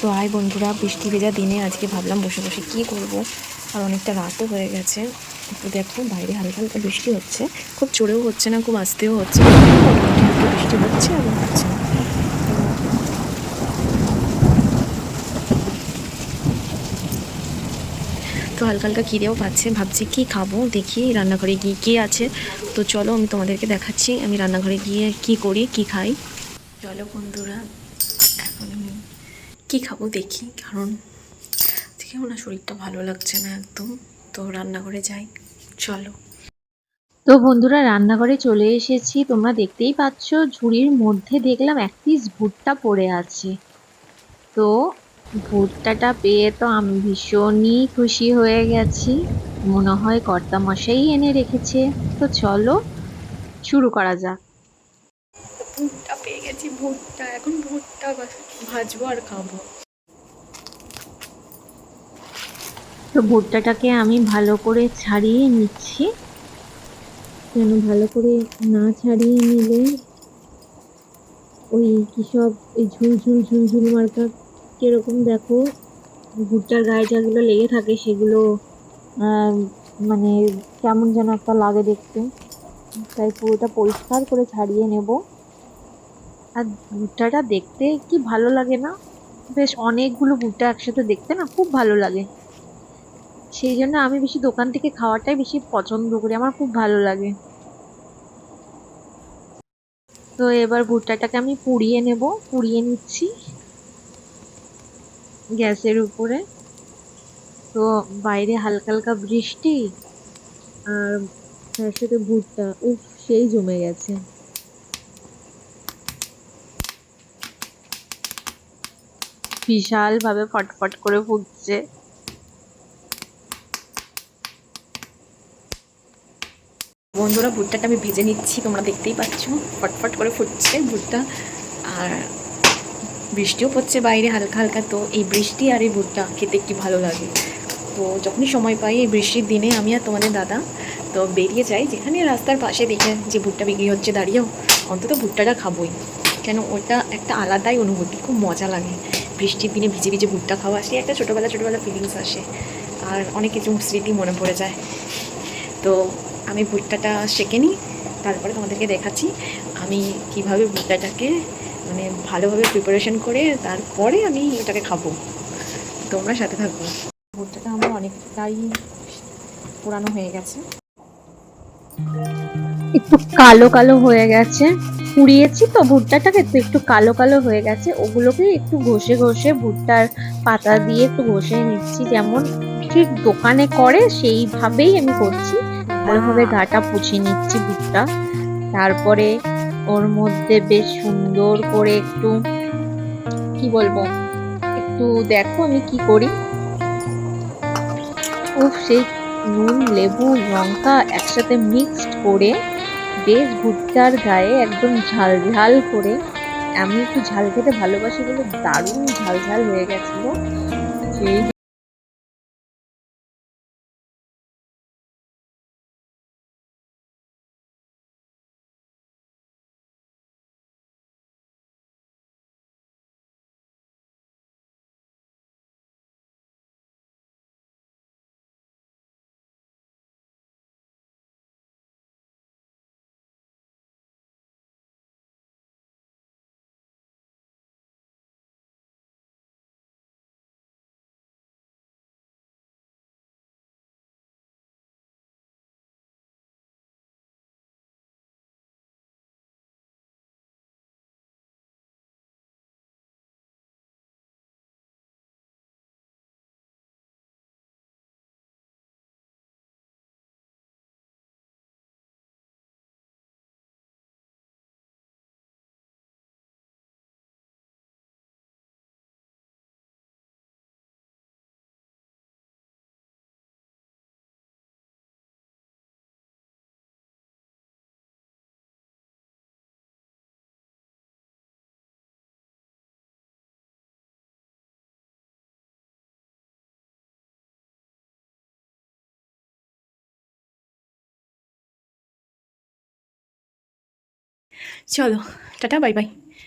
তো আয় বন্ধুরা, বৃষ্টি ভেজা দিনে আজকে ভাবলাম বসে বসে কী করব? আর অনেকটা রাতও হয়ে গেছে। তো দেখো, বাইরে হালকা হালকা বৃষ্টি হচ্ছে। খুব জোরেও হচ্ছে না, খুব আস্তেও হচ্ছে। বৃষ্টি হচ্ছে এবং হচ্ছে তো হালকা হালকা খিদেও পাচ্ছে। ভাবছি কি খাব? দেখি রান্নাঘরে গিয়ে কী আছে। তো চলো আমি তোমাদেরকে দেখাচ্ছি, আমি রান্নাঘরে গিয়ে কি করি, কি খাই। চলো বন্ধুরা, এখন আমি কী খাব দেখি, কারণ দেখেও না শরীরটা ভালো লাগছে না একদম। তো রান্নাঘরে যাই, চলো। তো বন্ধুরা, রান্নাঘরে চলে এসেছি। তোমরা দেখতেই পাচ্ছ, ঝুড়ির মধ্যে দেখলাম এক পিস ভুট্টা পড়ে আছে। তো ভুট্টাটা পেয়ে তো আমি ভীষণই খুশি হয়ে গেছি। মনে হয় কর্তা মশাই এনে রেখেছে। তো চলো, শুরু করা যাক। ভুট্টা পেয়ে গেছি, ভুট্টা। এখন ভুট্টা ভাজবো আর খাব। তো ভুট্টাটাকে আমি ভালো করে ছাড়িয়ে নিচ্ছি। কেন ভালো করে না ছাড়িয়ে নিলে ওই কী সব ওই ঝুল ঝুল ঝুল ঝুল মার্কা কীরকম দেখো? ভুট্টার গায়ে যেগুলো লেগে থাকে সেগুলো মানে কেমন যেন একটা লাগে দেখতে। তাই পুরোটা পরিষ্কার করে ছাড়িয়ে নেব। আর ভুট্টাটা দেখতে কি ভালো লাগে না? বেশ অনেকগুলো ভুট্টা একসাথে দেখতে না খুব ভালো লাগে। সেই জন্য আমি বেশি দোকান থেকে খাওয়াটাই বেশি পছন্দ করি, আমার খুব ভালো লাগে। তো এবার ভুট্টাটাকে আমি পুড়িয়ে নেব, পুড়িয়ে নিচ্ছি গ্যাসের উপরে। তো বাইরে হালকা হালকা বৃষ্টি আর তার সাথে ভুট্টা, উফ, সেই জমে গেছে। বিশাল ভাবে ফটফট করে ফুটছে। বন্ধুরা, ভুট্টাটা আমি ভেজে নিচ্ছি, তোমরা দেখতেই পাচ্ছ। ফটফট করে ফুটছে ভুট্টা। আর বৃষ্টিও পড়ছে বাইরে হালকা হালকা, তো এই বৃষ্টি আর এই ভুট্টা খেতে কি ভালো লাগে? তো যখনই সময় পাই এই বৃষ্টির দিনে আমি আর তোমাদের দাদা, তো বেরিয়ে যাই যেখানে রাস্তার পাশে দেখে যে ভুট্টা বিক্রি হচ্ছে। দাঁড়িয়েও অন্তত ভুট্টাটা খাবোই, কেন ওটা একটা আলাদাই অনুভূতি, খুব মজা লাগে। বৃষ্টির দিনে ভিজে ভিজে ভুট্টা খাওয়া সেই একটা ছোটোবেলা ছোটোবেলা ফিলিংস আসে। আর অনেক কিছু স্মৃতি মনে পড়ে যায়। তো আমি ভুট্টাটা সেঁকে নিই, তারপরে তোমাদেরকে দেখাচ্ছি। আমি কীভাবে ভুট্টাটাকে মানে ভালোভাবে প্রিপারেশন করে তারপরে আমি ওটাকে খাব। তোমরা সাথে থাকব ভুট্টাটা আমার অনেকটাই পুরানো হয়ে গেছে। একটু কালো কালো হয়ে গেছে। পুড়িয়েছি তো ভুট্টাটাকে তো একটু কালো কালো হয়ে গেছে। ওগুলোকে একটু ঘষে ঘষে ভুট্টার পাতা দিয়ে একটু ঘষে নিচ্ছি। যেমন ঠিক দোকানে করে সেইভাবেই আমি করছি। ভালোভাবে গাটা পুছে নিচ্ছি ভুট্টা। তারপরে ওর মধ্যে বেশ সুন্দর করে একটু, কি বলব, একটু দেখো আমি কি করি। উফ, সেই নুন, লেবু, লঙ্কা একসাথে মিক্সড করে বেশ ভুট্টার গায়ে একদম ঝাল ঝাল করে। আমি একটু ঝাল খেতে ভালোবাসি বলে দারুণ ঝাল ঝাল হয়ে গেছিল। সেই চলো টাটা বাই বাই